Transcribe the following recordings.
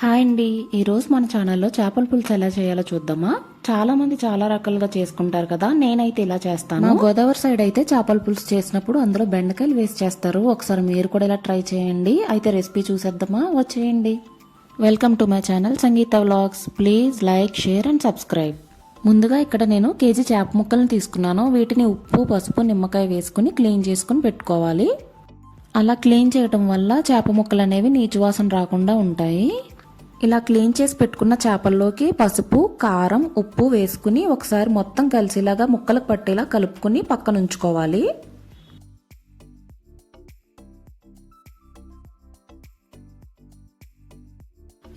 Hi అండి. ఈరోజు మన ఛానల్లో చేపల పులుసు ఎలా చేయాలో చూద్దామా? చాలా మంది చాలా రకాలుగా చేసుకుంటారు కదా నేనైతే ఇలా చేస్తాను. గోదావరి సైడ్ అయితే చేపల పులుసు చేసినప్పుడు అందులో బెండకాయలు వేసి చేస్తారు. ఒకసారి మీరు కూడా ఇలా ట్రై చేయండి. అయితే రెసిపీ చూసేద్దామా? వచ్చేయండి. Welcome to my channel Sangeeta vlogs please like share and subscribe ముందుగా ఇక్కడ నేను కేజీ చేప ముక్కలను తీసుకున్నాను. వీటిని ఉప్పు పసుపు నిమ్మకాయ వేసుకుని క్లీన్ చేసుకుని పెట్టుకోవాలి. అలా క్లీన్ చేయటం వల్ల చేప ముక్కలు అనేవి నీచు వాసన రాకుండా ఉంటాయి. ఇలా క్లీన్ చేసి పెట్టుకున్న చేపల్లోకి పసుపు కారం ఉప్పు వేసుకుని ఒకసారి మొత్తం కలిసేలాగా ముక్కలకు పట్టేలా కలుపుకుని పక్కన ఉంచుకోవాలి.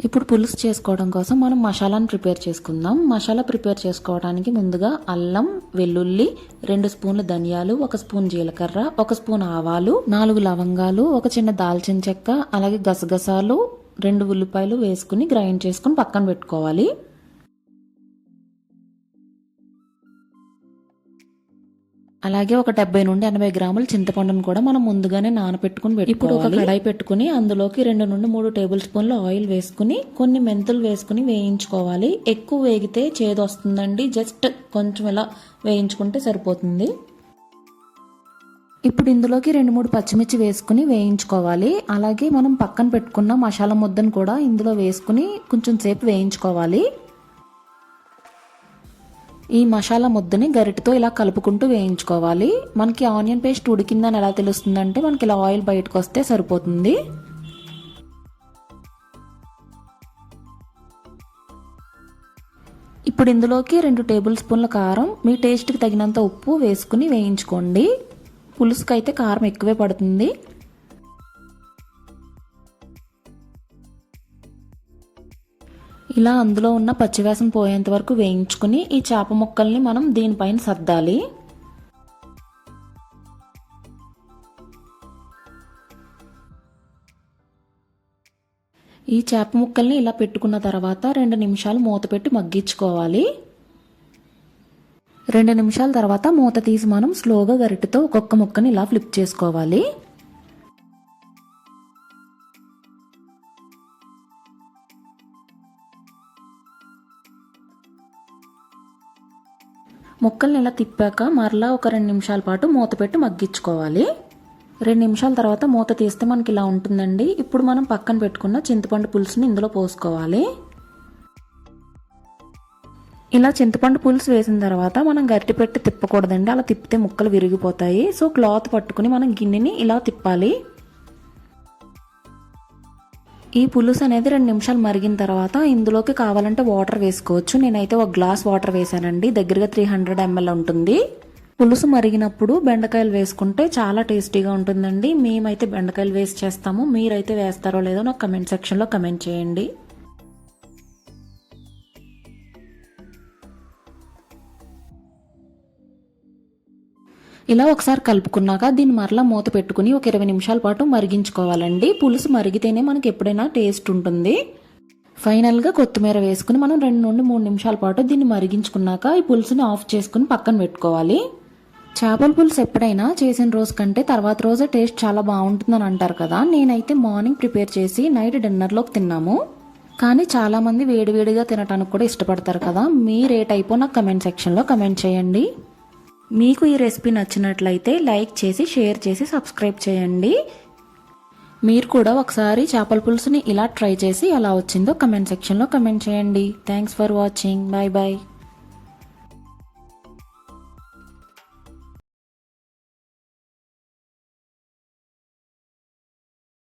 ఇప్పుడు పులుసు చేసుకోవడం కోసం మనం మసాలాను ప్రిపేర్ చేసుకుందాం. మసాలా ప్రిపేర్ చేసుకోవడానికి ముందుగా అల్లం వెల్లుల్లి రెండు స్పూన్లు ధనియాలు ఒక స్పూన్ జీలకర్ర ఒక స్పూన్ ఆవాలు నాలుగు లవంగాలు ఒక చిన్న దాల్చిన చెక్క అలాగే గసగసాలు రెండు ఉల్లిపాయలు వేసుకుని గ్రైండ్ చేసుకుని పక్కన పెట్టుకోవాలి. అలాగే ఒక డెబ్బై నుండి ఎనభై గ్రాముల చింతపండును కూడా మనం ముందుగానే నానపెట్టుకుని ఇప్పుడు ఒక కడాయి పెట్టుకుని అందులోకి రెండు నుండి మూడు టేబుల్ స్పూన్లు ఆయిల్ వేసుకుని కొన్ని మెంతులు వేసుకుని వేయించుకోవాలి. ఎక్కువ వేగితే చేదు వస్తుందండి. జస్ట్ కొంచెం ఇలా వేయించుకుంటే సరిపోతుంది. ఇప్పుడు ఇందులోకి రెండు మూడు పచ్చిమిర్చి వేసుకుని వేయించుకోవాలి. అలాగే మనం పక్కన పెట్టుకున్న మసాలా ముద్దను కూడా ఇందులో వేసుకుని కొంచెం సేపు వేయించుకోవాలి. ఈ మసాలా ముద్దని గరిటతో ఇలా కలుపుకుంటూ వేయించుకోవాలి. మనకి ఆనియన్ పేస్ట్ ఉడికిందని ఎలా తెలుస్తుందంటే మనకి ఇలా ఆయిల్ బయటకు వస్తే సరిపోతుంది. ఇప్పుడు ఇందులోకి రెండు టేబుల్ స్పూన్ల కారం మీ టేస్ట్కి తగినంత ఉప్పు వేసుకుని వేయించుకోండి. పులుసుకు అయితే కారం ఎక్కువే పడుతుంది. ఇలా అందులో ఉన్న పచ్చివేసం పోయేంత వరకు వేయించుకుని ఈ చేప ముక్కల్ని మనం దీనిపైన సర్దాలి. ఈ చేప ముక్కల్ని ఇలా పెట్టుకున్న తర్వాత రెండు నిమిషాలు మూత పెట్టి మగ్గించుకోవాలి. రెండు నిమిషాల తర్వాత మూత తీసి మనం స్లోగా గరిటతో ఒక్కొక్క ముక్కని ఇలా ఫ్లిప్ చేసుకోవాలి. ముక్కల్ని ఇలా తిప్పాక మరలా ఒక రెండు నిమిషాల పాటు మూత పెట్టి మగ్గించుకోవాలి. రెండు నిమిషాల తర్వాత మూత తీస్తే మనకి ఇలా ఉంటుందండి. ఇప్పుడు మనం పక్కన పెట్టుకున్న చింతపండు పులుసుని ఇందులో పోసుకోవాలి. ఇలా చింతపండు పులుసు వేసిన తర్వాత మనం గరిటె పెట్టి తిప్పకూడదండి. అలా తిప్పితే ముక్కలు విరిగిపోతాయి. సో క్లాత్ పట్టుకుని మనం గిన్నెని ఇలా తిప్పాలి. ఈ పులుసు అనేది రెండు నిమిషాలు మరిగిన తర్వాత ఇందులోకి కావాలంటే వాటర్ వేసుకోవచ్చు. నేనైతే ఒక గ్లాస్ వాటర్ వేసానండి దగ్గరగా త్రీ హండ్రెడ్ ఎంఎల్ ఉంటుంది. పులుసు మరిగినప్పుడు బెండకాయలు వేసుకుంటే చాలా టేస్టీగా ఉంటుందండి. మేమైతే బెండకాయలు వేస్ట్ చేస్తాము. మీరైతే వేస్తారో లేదో నాకు కమెంట్ సెక్షన్లో కమెంట్ చేయండి. ఇలా ఒకసారి కలుపుకున్నాక దీన్ని మరలా మూత పెట్టుకుని ఒక ఇరవై నిమిషాల పాటు మరిగించుకోవాలండి. పులుసు మరిగితేనే మనకి ఎప్పుడైనా టేస్ట్ ఉంటుంది. ఫైనల్గా కొత్తిమీర వేసుకుని మనం రెండు నుండి మూడు నిమిషాల పాటు దీన్ని మరిగించుకున్నాక ఈ పులుసుని ఆఫ్ చేసుకుని పక్కన పెట్టుకోవాలి. చేపల పులుసు ఎప్పుడైనా చేసిన రోజు కంటే తర్వాత రోజే టేస్ట్ చాలా బాగుంటుందని అంటారు కదా. నేనైతే మార్నింగ్ ప్రిపేర్ చేసి నైట్ డిన్నర్లోకి తిన్నాము. కానీ చాలామంది వేడివేడిగా తినడానికి కూడా ఇష్టపడతారు కదా. మీ రేట్ అయిపో నాకు కమెంట్ సెక్షన్లో కమెంట్ చేయండి. మీకు ఈ రెసిపీ నచ్చినట్లయితే లైక్ చేసి షేర్ చేసి సబ్స్క్రైబ్ చేయండి. మీరు కూడా ఒకసారి చేపల పులుసుని ఇలా ట్రై చేసి ఎలా వచ్చిందో కమెంట్ సెక్షన్లో కమెంట్ చేయండి. Thanks for watching bye bye